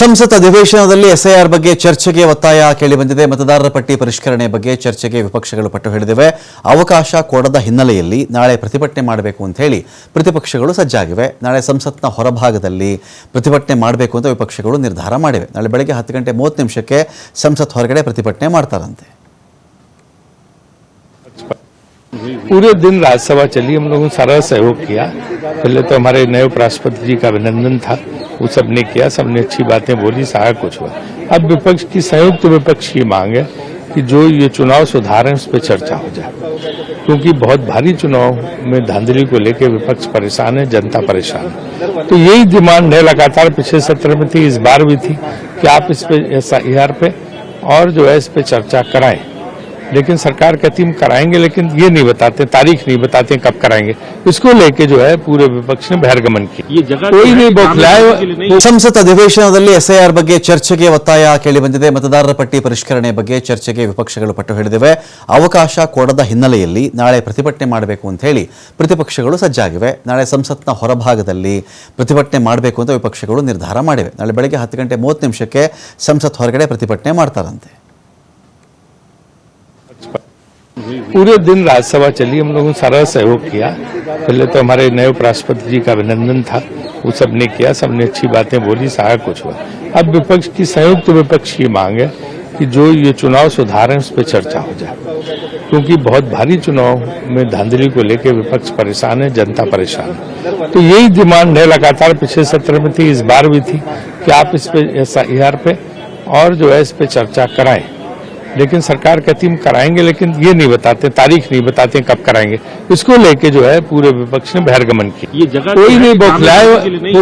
ಸಂಸತ್ ಅಧಿವೇಶನದಲ್ಲಿ ಎಸ್ಐಆರ್ ಬಗ್ಗೆ ಚರ್ಚೆಗೆ ಒತ್ತಾಯ ಕೇಳಿಬಂದಿದೆ ಮತದಾರರ ಪಟ್ಟಿ ಪರಿಷ್ಕರಣೆ ಬಗ್ಗೆ ಚರ್ಚೆಗೆ ವಿಪಕ್ಷಗಳು ಪಟ್ಟು ಹಿಡಿದಿವೆ. ಅವಕಾಶ ಕೊಡದ ಹಿನ್ನೆಲೆಯಲ್ಲಿ ನಾಳೆ ಪ್ರತಿಭಟನೆ ಮಾಡಬೇಕು ಅಂತ ಹೇಳಿ ಪ್ರತಿಪಕ್ಷಗಳು ಸಜ್ಜಾಗಿವೆ. ನಾಳೆ ಸಂಸತ್ನ ಹೊರಭಾಗದಲ್ಲಿ ಪ್ರತಿಭಟನೆ ಮಾಡಬೇಕು ಅಂತ ವಿಪಕ್ಷಗಳು ನಿರ್ಧಾರ ಮಾಡಿವೆ. ನಾಳೆ ಬೆಳಗ್ಗೆ ಹತ್ತು ಗಂಟೆ ಮೂವತ್ತು ನಿಮಿಷಕ್ಕೆ ಸಂಸತ್ ಹೊರಗಡೆ ಪ್ರತಿಭಟನೆ ಮಾಡ್ತಾರಂತೆ. पूरे दिन राज्यसभा चली, हम लोगों ने सारा सहयोग किया। पहले तो हमारे नए उपराष्ट्रपति जी का अभिनंदन था, वो सबने किया, सबने अच्छी बातें बोली, सारा कुछ हुआ। अब विपक्ष की संयुक्त तो विपक्ष की मांग है कि जो ये चुनाव सुधार है उस पर चर्चा हो जाए। क्योंकि बहुत भारी चुनाव में धांधली को लेकर विपक्ष परेशान है, जनता परेशान है। तो यही डिमांड है, लगातार पिछले सत्र में थी, इस बार भी थी कि आप इस पे, एस पे और जो है इस पे चर्चा कराएँ। लेकिन सरकार कहती हम कराएंगे लेकिन ये नहीं बताते तारीख नहीं बताते कब कराएंगे इसको लेके जो है पूरे विपक्ष ने बहिर्गमन किया ये जगह कोई नहीं बौखलाए ಸಂಸತ್ ಅಧಿವೇಶನದಲ್ಲಿ ಎಸ್ಐಆರ್ ಬಗ್ಗೆ ಚರ್ಚೆಗೆ ಒತ್ತಾಯ ಕೇಳಿಬಂದಿದೆ ಮತದಾರರ ಪಟ್ಟಿ ಪರಿಷ್ಕರಣೆ ಬಗ್ಗೆ ಚರ್ಚೆಗೆ ವಿಪಕ್ಷಗಳು ಪಟ್ಟು ಹಿಡಿದಿವೆ ಅವಕಾಶ ಕೊಡದ ಹಿನ್ನೆಲೆಯಲ್ಲಿ ನಾಳೆ ಪ್ರತಿಭಟನೆ ಮಾಡಬೇಕು ಅಂತ ಹೇಳಿ ಪ್ರತಿಪಕ್ಷಗಳು ಸಜ್ಜಾಗಿವೆ ನಾಳೆ ಸಂಸತ್ನ ಹೊರಭಾಗದಲ್ಲಿ ಪ್ರತಿಭಟನೆ ಮಾಡಬೇಕು ಅಂತ ವಿಪಕ್ಷಗಳು ನಿರ್ಧಾರ ಮಾಡಿವೆ ನಾಳೆ ಬೆಳಗ್ಗೆ ಹತ್ತು ಗಂಟೆ ಮೂವತ್ತು ನಿಮಿಷಕ್ಕೆ ಸಂಸತ್ ಹೊರಗಡೆ ಪ್ರತಿಭಟನೆ ಮಾಡ್ತಾರಂತೆ पूरे दिन राज्यसभा चली, हम लोगों ने सारा सहयोग किया। पहले तो हमारे नए उपराष्ट्रपति जी का अभिनंदन था, वो सबने किया, सबने अच्छी बातें बोली, सारा कुछ हुआ। अब विपक्ष की संयुक्त विपक्ष की मांग है कि जो ये चुनाव सुधार है उस पर चर्चा हो जाए। क्योंकि बहुत भारी चुनाव में धांधली को लेकर विपक्ष परेशान है, जनता परेशान है। तो यही डिमांड है, लगातार पिछले सत्र में थी, इस बार भी थी कि आप इस पे, एस पे और जो है इस पे चर्चा कराएँ। लेकिन सरकार कहती हम कराएँगे लेकिन ये नहीं बताते तारीख नहीं बताते कब कराएँगे। इसको लेके जो है पूरे विपक्ष ने बहरगमन किया। ये जगह कोई नहीं बोखलाए